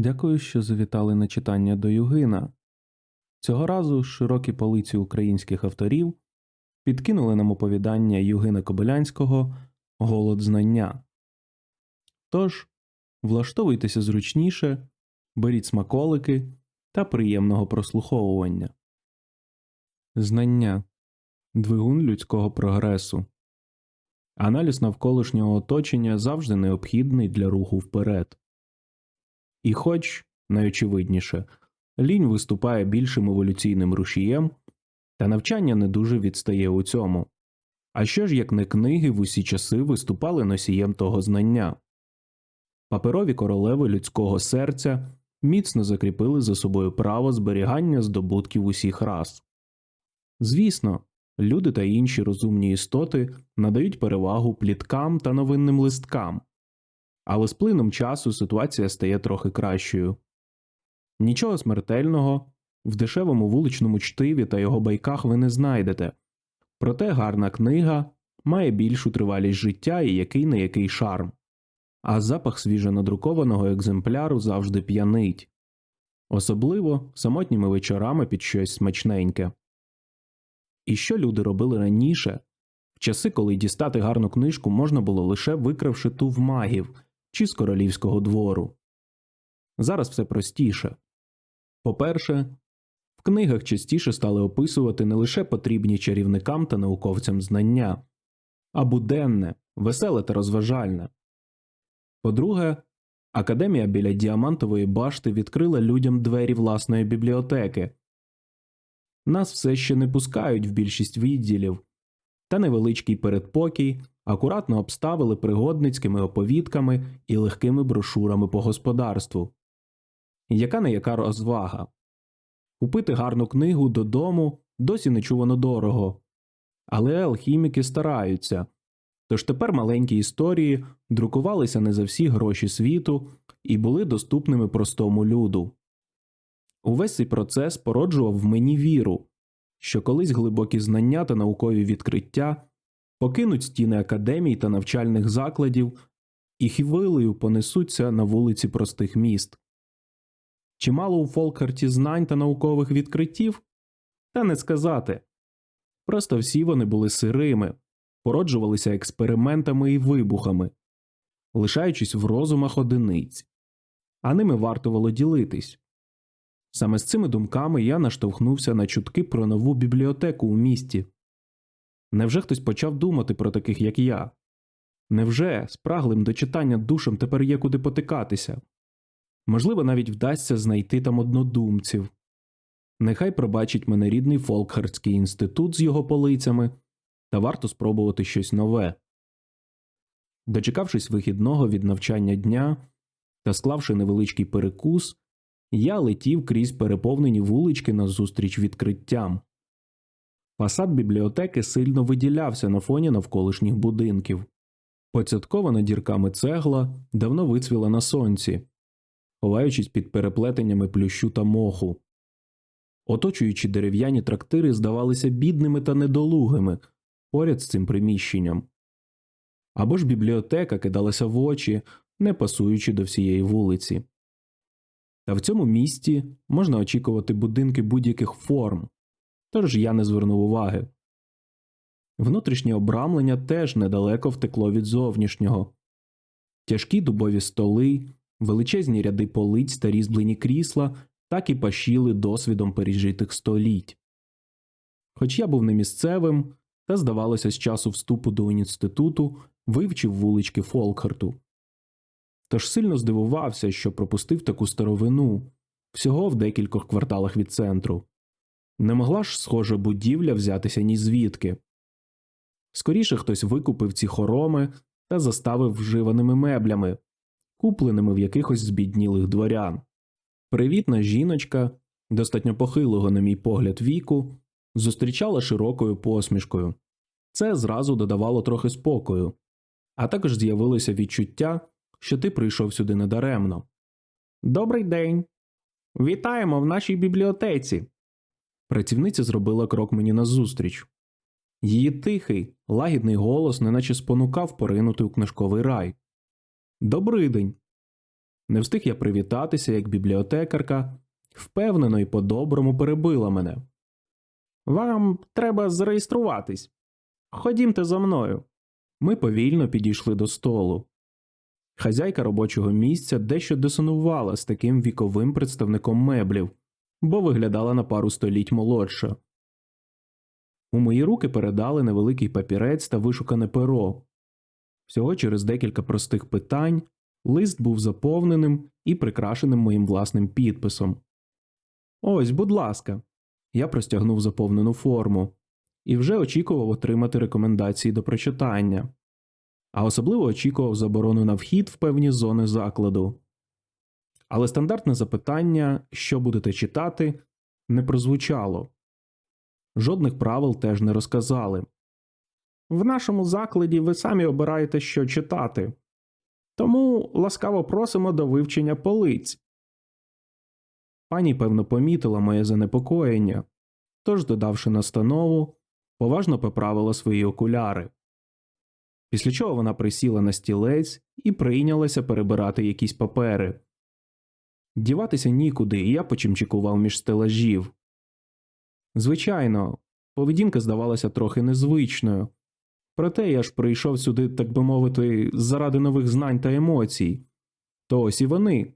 Дякую, що завітали на читання до Югина. Цього разу широкі полиці українських авторів підкинули нам оповідання Югина Кобилянського Голод знання. Тож, влаштовуйтеся зручніше, беріть смаколики та приємного прослуховування. Знання двигун людського прогресу. Аналіз навколишнього оточення завжди необхідний для руху вперед. І хоч, найочевидніше, лінь виступає більшим еволюційним рушієм, та навчання не дуже відстає у цьому. А що ж як не книги в усі часи виступали носієм того знання? Паперові королеви людського серця міцно закріпили за собою право зберігання здобутків усіх рас. Звісно, люди та інші розумні істоти надають перевагу пліткам та новинним листкам, але з плином часу ситуація стає трохи кращою. Нічого смертельного в дешевому вуличному чтиві та його байках ви не знайдете, проте гарна книга має більшу тривалість життя і який не який шарм, а запах свіжонадрукованого екземпляру завжди п'янить, особливо самотніми вечорами під щось смачненьке. І що люди робили раніше, в часи, коли дістати гарну книжку можна було лише викравши ту в магів чи з королівського двору. Зараз все простіше. По-перше, в книгах частіше стали описувати не лише потрібні чарівникам та науковцям знання, а буденне, веселе та розважальне. По-друге, академія біля діамантової башти відкрила людям двері власної бібліотеки. Нас все ще не пускають в більшість відділів, та невеличкий передпокій акуратно обставили пригодницькими оповідками і легкими брошурами по господарству. Яка не яка розвага. Купити гарну книгу додому досі нечувано дорого. Але алхіміки стараються. Тож тепер маленькі історії друкувалися не за всі гроші світу і були доступними простому люду. Увесь цей процес породжував в мені віру, що колись глибокі знання та наукові відкриття покинуть стіни академій та навчальних закладів і хвилею понесуться на вулиці простих міст. Чимало у Фолкхарті знань та наукових відкриттів? Та не сказати. Просто всі вони були сирими, породжувалися експериментами і вибухами, лишаючись в розумах одиниць, а ними варто було ділитись. Саме з цими думками я наштовхнувся на чутки про нову бібліотеку у місті. Невже хтось почав думати про таких, як я? Невже спраглим до читання душам тепер є куди потикатися? Можливо, навіть вдасться знайти там однодумців. Нехай пробачить мене рідний Фолкхардський інститут з його полицями, та варто спробувати щось нове. Дочекавшись вихідного від навчання дня та склавши невеличкий перекус, я летів крізь переповнені вулички назустріч відкриттям. Фасад бібліотеки сильно виділявся на фоні навколишніх будинків. Поцяткована дірками цегла давно вицвіла на сонці, ховаючись під переплетеннями плющу та моху. Оточуючи дерев'яні трактири, здавалися бідними та недолугими поряд з цим приміщенням. Або ж бібліотека кидалася в очі, не пасуючи до всієї вулиці. Та в цьому місті можна очікувати будинки будь-яких форм, тож я не звернув уваги. Внутрішнє обрамлення теж недалеко втекло від зовнішнього тяжкі дубові столи, величезні ряди полиць та різьблені крісла так і пашіли досвідом пережитих століть. Хоч я був не місцевим, та, здавалося, з часу вступу до інституту вивчив вулички Фолкхарту. Тож сильно здивувався, що пропустив таку старовину всього в декількох кварталах від центру. Не могла ж схожа будівля взятися ні звідки. Скоріше хтось викупив ці хороми та заставив вживаними меблями, купленими в якихось збіднілих дворян. Привітна жіночка, достатньо похилого, на мій погляд, віку, зустрічала широкою посмішкою. Це зразу додавало трохи спокою, а також з'явилося відчуття, що ти прийшов сюди недаремно. Добрий день. Вітаємо в нашій бібліотеці. Працівниця зробила крок мені назустріч. Її тихий, лагідний голос неначе спонукав поринути у книжковий рай. Добрий день. Не встиг я привітатися, як бібліотекарка впевнено і по-доброму перебила мене. Вам треба зареєструватись. Ходімте за мною. Ми повільно підійшли до столу. Хазяйка робочого місця дещо дисонувала з таким віковим представником меблів, бо виглядала на пару століть молодша. У мої руки передали невеликий папірець та вишукане перо. Всього через декілька простих питань лист був заповненим і прикрашеним моїм власним підписом. Ось, будь ласка. Я простягнув заповнену форму і вже очікував отримати рекомендації до прочитання, а особливо очікував заборону на вхід в певні зони закладу. Але стандартне запитання, що будете читати, не прозвучало. Жодних правил теж не розказали. В нашому закладі ви самі обираєте, що читати, тому ласкаво просимо до вивчення полиць. Пані, певно, помітила моє занепокоєння, тож, додавши настанову, поважно поправила свої окуляри. Після чого вона присіла на стілець і прийнялася перебирати якісь папери. Діватися нікуди, і я почимчикував між стелажів. Звичайно, поведінка здавалася трохи незвичною, проте я ж прийшов сюди, так би мовити, заради нових знань та емоцій. То ось і вони.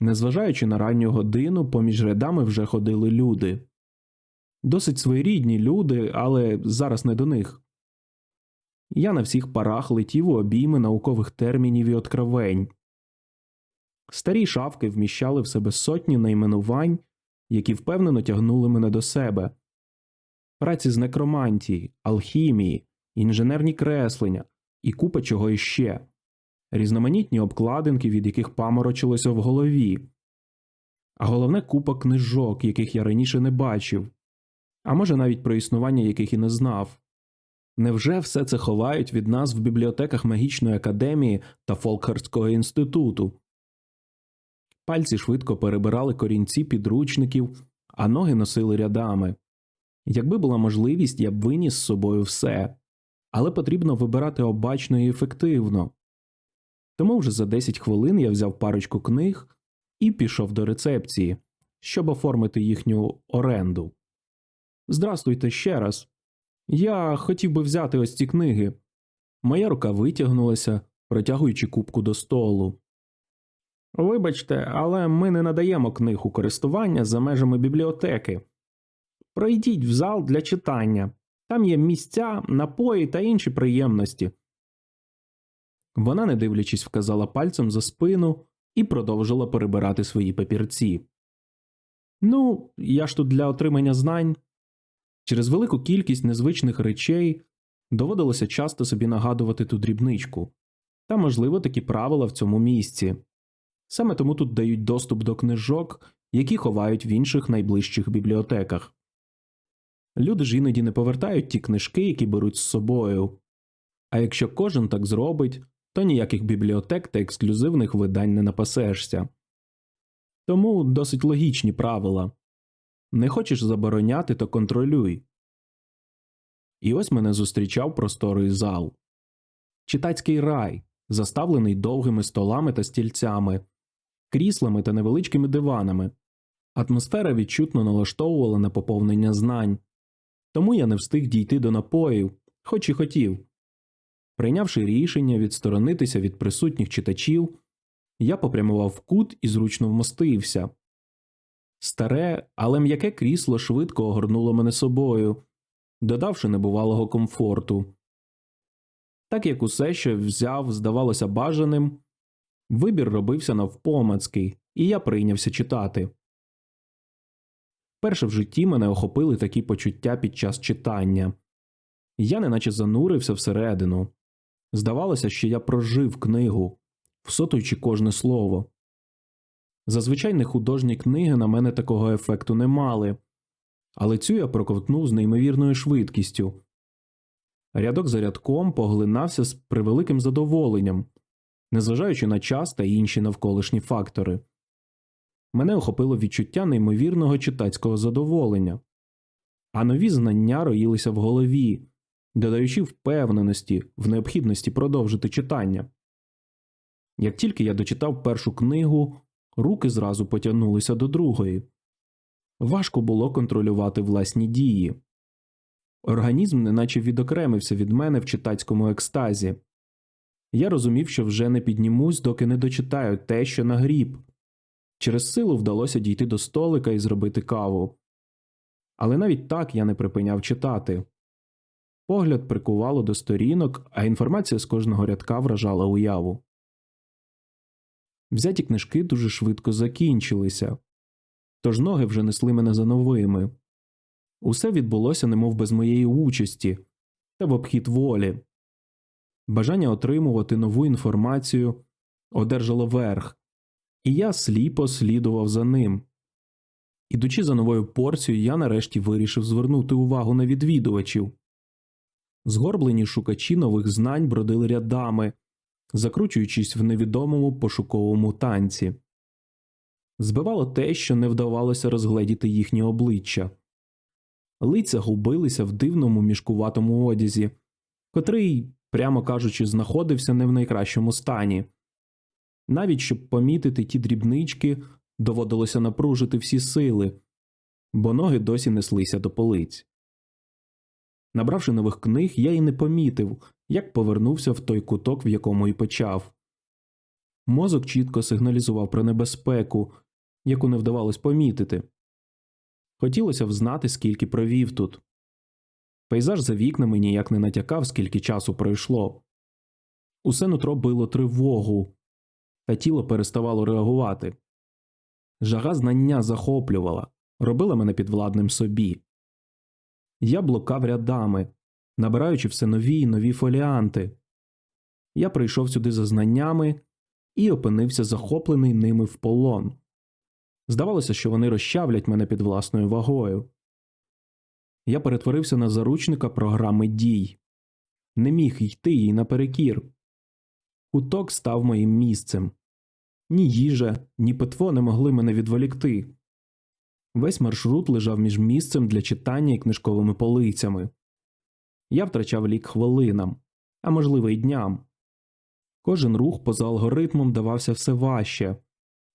Незважаючи на ранню годину, поміж рядами вже ходили люди. Досить своєрідні люди, але зараз не до них. Я на всіх парах летів у обійми наукових термінів і откровень. Старі шавки вміщали в себе сотні найменувань, які впевнено тягнули мене до себе. Праці з некромантії, алхімії, інженерні креслення і купа чого іще різноманітні обкладинки, від яких паморочилося в голові, а головне купа книжок, яких я раніше не бачив, а може навіть про існування яких і не знав. Невже все це ховають від нас в бібліотеках магічної академії та Фолкхардського інституту? Пальці швидко перебирали корінці підручників, а ноги носили рядами. Якби була можливість, я б виніс з собою все, але потрібно вибирати обачно і ефективно. Тому вже за 10 хвилин я взяв парочку книг і пішов до рецепції, щоб оформити їхню оренду. Здрастуйте ще раз. Я хотів би взяти ось ці книги. Моя рука витягнулася, протягуючи кубку до столу. Вибачте, але ми не надаємо книг у користування за межами бібліотеки. Пройдіть в зал для читання. Там є місця, напої та інші приємності. Вона, не дивлячись, вказала пальцем за спину і продовжила перебирати свої папірці. Ну, я ж тут для отримання знань. Через велику кількість незвичних речей доводилося часто собі нагадувати ту дрібничку, та, можливо, такі правила в цьому місці. Саме тому тут дають доступ до книжок, які ховають в інших найближчих бібліотеках. Люди ж іноді не повертають ті книжки, які беруть з собою. А якщо кожен так зробить, то ніяких бібліотек та ексклюзивних видань не напасешся. Тому досить логічні правила не хочеш забороняти, то контролюй. І ось мене зустрічав просторий зал читацький рай, заставлений довгими столами та стільцями, кріслами та невеличкими диванами. Атмосфера відчутно налаштовувала на поповнення знань, тому я не встиг дійти до напоїв, хоч і хотів. Прийнявши рішення відсторонитися від присутніх читачів, я попрямував в кут і зручно вмостився. Старе, але м'яке крісло швидко огорнуло мене собою, додавши небувалого комфорту. Так як усе, що взяв, здавалося бажаним, вибір робився навпомацький, і я прийнявся читати. Перше в житті мене охопили такі почуття під час читання. Я неначе занурився всередину. Здавалося, що я прожив книгу, всотуючи кожне слово. Зазвичай нехудожні книги на мене такого ефекту не мали, але цю я проковтнув з неймовірною швидкістю. Рядок за рядком поглинався з превеликим задоволенням, незважаючи на час та інші навколишні фактори. Мене охопило відчуття неймовірного читацького задоволення, а нові знання роїлися в голові, додаючи впевненості в необхідності продовжити читання. Як тільки я дочитав першу книгу, руки зразу потягнулися до другої. Важко було контролювати власні дії. Організм неначе відокремився від мене в читацькому екстазі. Я розумів, що вже не піднімусь, доки не дочитаю те, що нагріб. Через силу вдалося дійти до столика і зробити каву. Але навіть так я не припиняв читати. Погляд прикувало до сторінок, а інформація з кожного рядка вражала уяву. Взяті книжки дуже швидко закінчилися, тож ноги вже несли мене за новими. Усе відбулося немов без моєї участі та в обхід волі. Бажання отримувати нову інформацію одержало верх, і я сліпо слідував за ним. Ідучи за новою порцією, я нарешті вирішив звернути увагу на відвідувачів. Згорблені шукачі нових знань бродили рядами, закручуючись в невідомому пошуковому танці. Збивало те, що не вдавалося розгледіти їхні обличчя. Лиця губилися в дивному мішкуватому одязі, котрий, прямо кажучи, знаходився не в найкращому стані. Навіть щоб помітити ті дрібнички, доводилося напружити всі сили, бо ноги досі неслися до полиць. Набравши нових книг, я й не помітив, як повернувся в той куток, в якому й почав. Мозок чітко сигналізував про небезпеку, яку не вдавалось помітити. Хотілося б знати, скільки провів тут. Пейзаж за вікнами ніяк не натякав, скільки часу пройшло. Усе нутро било тривогу, та тіло переставало реагувати. Жага знання захоплювала, робила мене підвладним собі. Я блукав рядами, набираючи все нові й нові фоліанти. Я прийшов сюди за знаннями і опинився захоплений ними в полон. Здавалося, що вони розчавлять мене під власною вагою. Я перетворився на заручника програми дій, не міг йти їй наперекір. Куток став моїм місцем. Ні їжа, ні питво не могли мене відволікти. Весь маршрут лежав між місцем для читання і книжковими полицями. Я втрачав лік хвилинам, а можливо й дням. Кожен рух поза алгоритмом давався все важче.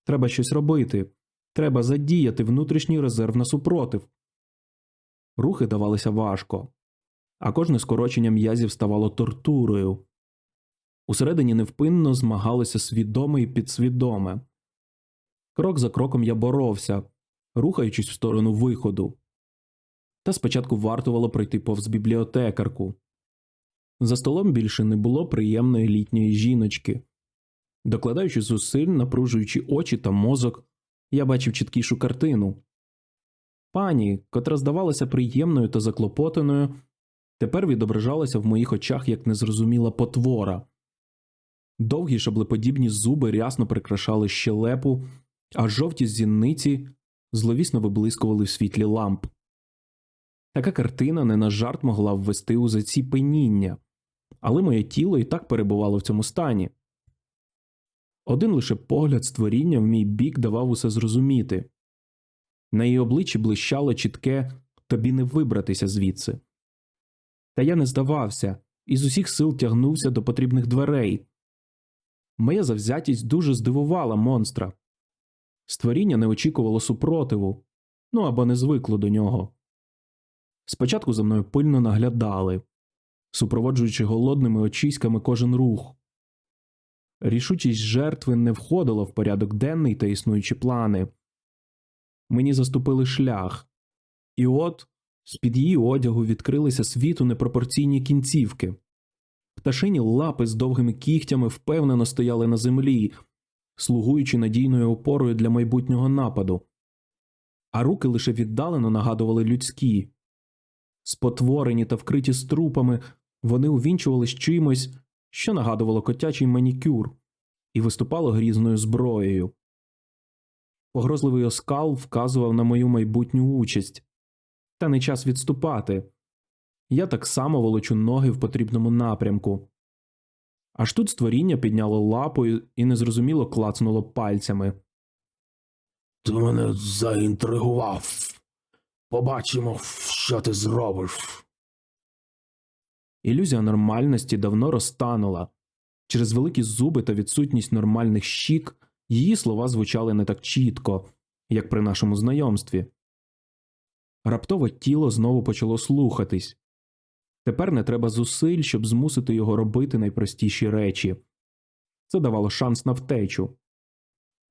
Треба щось робити, треба задіяти внутрішній резерв на супротив. Рухи давалися важко, а кожне скорочення м'язів ставало тортурою. Усередині невпинно змагалося свідоме і підсвідоме. Крок за кроком я боровся, рухаючись в сторону виходу. Та спочатку вартувало пройти повз бібліотекарку. За столом більше не було приємної літньої жіночки. Докладаючи зусиль, напружуючи очі та мозок, я бачив чіткішу картину. Пані, котра здавалася приємною та заклопотаною, тепер відображалася в моїх очах як незрозуміла потвора. Довгі шаблеподібні зуби рясно прикрашали щелепу, а жовті зіниці зловісно виблискували в світлі ламп. Така картина не на жарт могла ввести у заціпеніння, але моє тіло і так перебувало в цьому стані. Один лише погляд створіння в мій бік давав усе зрозуміти. На її обличчі блищало чітке тобі не вибратися звідси. Та я не здавався і з усіх сил тягнувся до потрібних дверей. Моя завзятість дуже здивувала монстра. Створіння не очікувало супротиву, ну або не звикло до нього. Спочатку за мною пильно наглядали, супроводжуючи голодними очиськами кожен рух. Рішучість жертви не входила в порядок денний та існуючі плани. Мені заступили шлях, і от з під її одягу відкрилися світу непропорційні кінцівки. Пташині лапи з довгими кігтями впевнено стояли на землі, слугуючи надійною опорою для майбутнього нападу, а руки лише віддалено нагадували людські. Спотворені та вкриті струпами, вони увінчувались чимось, що нагадувало котячий манікюр, і виступало грізною зброєю. Погрозливий оскал вказував на мою майбутню участь, та не час відступати. Я так само волочу ноги в потрібному напрямку. Аж тут створіння підняло лапою і незрозуміло клацнуло пальцями. Ти мене заінтригував. Побачимо, що ти зробиш. Ілюзія нормальності давно розтанула. Через великі зуби та відсутність нормальних щік її слова звучали не так чітко, як при нашому знайомстві. Раптово тіло знову почало слухатись. Тепер не треба зусиль, щоб змусити його робити найпростіші речі. Це давало шанс на втечу.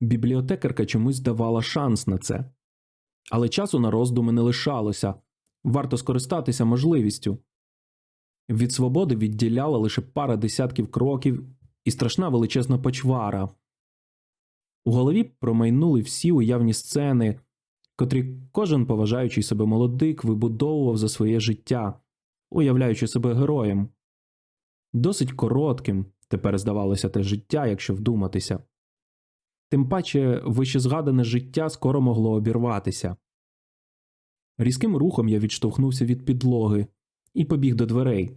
Бібліотекарка чомусь давала шанс на це. Але часу на роздуми не лишалося варто скористатися можливістю. Від свободи відділяла лише пара десятків кроків і страшна величезна почвара. У голові промайнули всі уявні сцени, котрі кожен поважаючий себе молодик вибудовував за своє життя, уявляючи себе героєм. Досить коротким тепер здавалося те життя, якщо вдуматися. Тим паче вищезгадане життя скоро могло обірватися. Різким рухом я відштовхнувся від підлоги і побіг до дверей.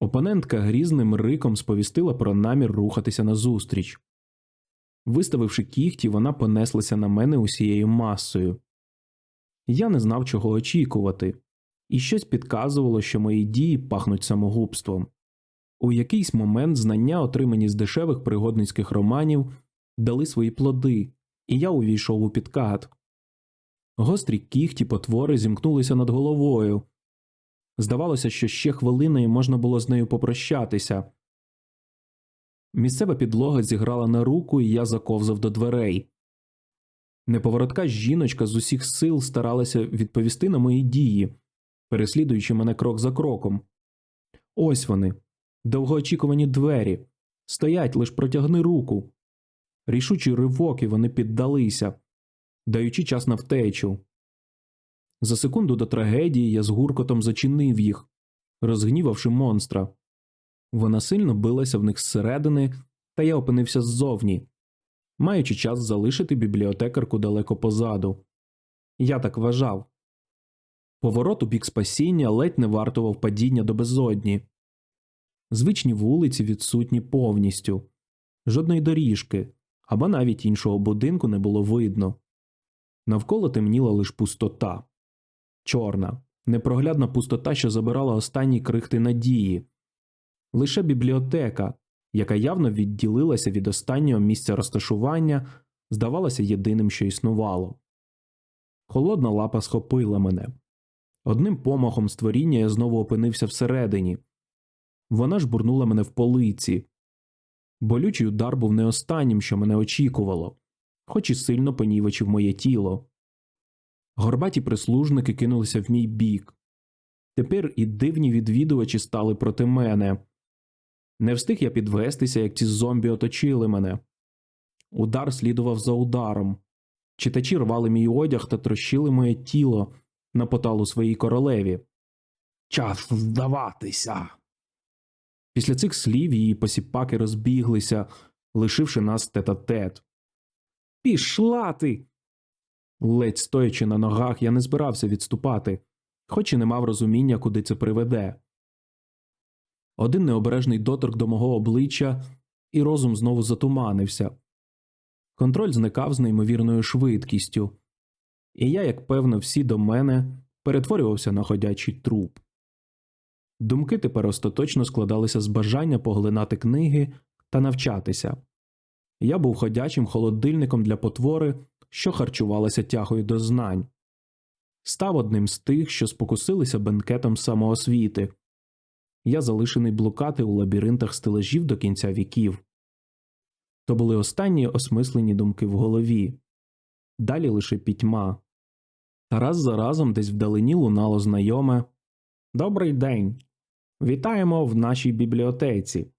Опонентка грізним риком сповістила про намір рухатися назустріч. Виставивши кіхті, вона понеслася на мене усією масою. Я не знав, чого очікувати, і щось підказувало, що мої дії пахнуть самогубством. У якийсь момент знання, отримані з дешевих пригодницьких романів, дали свої плоди, і я увійшов у підкат. Гострі кіхті потвори зімкнулися над головою. Здавалося, що ще хвилина і можна було з нею попрощатися. Місцева підлога зіграла на руку, і я заковзав до дверей. Неповоротка жіночка з усіх сил старалася відповісти на мої дії, переслідуючи мене крок за кроком. Ось вони, довгоочікувані двері. Стоять, лиш протягни руку. Рішучий ривок, і вони піддалися, даючи час на втечу. За секунду до трагедії я з гуркотом зачинив їх, розгнівавши монстра. Вона сильно билася в них зсередини, та я опинився ззовні, маючи час залишити бібліотекарку далеко позаду. Я так вважав. Поворот у бік спасіння ледь не вартував падіння до безодні. Звичні вулиці відсутні повністю, жодної доріжки або навіть іншого будинку не було видно. Навколо темніла лише пустота чорна, непроглядна пустота, що забирала останні крихти надії, лише бібліотека, яка явно відділилася від останнього місця розташування, здавалася єдиним, що існувало. Холодна лапа схопила мене. Одним помахом створіння я знову опинився всередині. Вона ж бурнула мене в полиці. Болючий удар був не останнім, що мене очікувало, хоч і сильно понівечив моє тіло. Горбаті прислужники кинулися в мій бік. Тепер і дивні відвідувачі стали проти мене. Не встиг я підвестися, як ці зомбі оточили мене. Удар слідував за ударом. Читачі рвали мій одяг та трощили моє тіло на поталу своїй королеві. Час здаватися. Після цих слів її посіпаки розбіглися, лишивши нас тет-а-тет. Пішла ти. Ледь стоячи на ногах, я не збирався відступати, хоч і не мав розуміння, куди це приведе. Один необережний доторк до мого обличчя, і розум знову затуманився. Контроль зникав з неймовірною швидкістю, і я, як певно, всі до мене перетворювався на ходячий труп. Думки тепер остаточно складалися з бажання поглинати книги та навчатися. Я був ходячим холодильником для потвори, що харчувалася тягою до знань, став одним з тих, що спокусилися бенкетом самоосвіти. Я залишений блукати у лабіринтах стележів до кінця віків. То були останні осмислені думки в голові, далі лише пітьма. Та раз за разом десь вдалині лунало знайоме Добрий день. Вітаємо в нашій бібліотеці.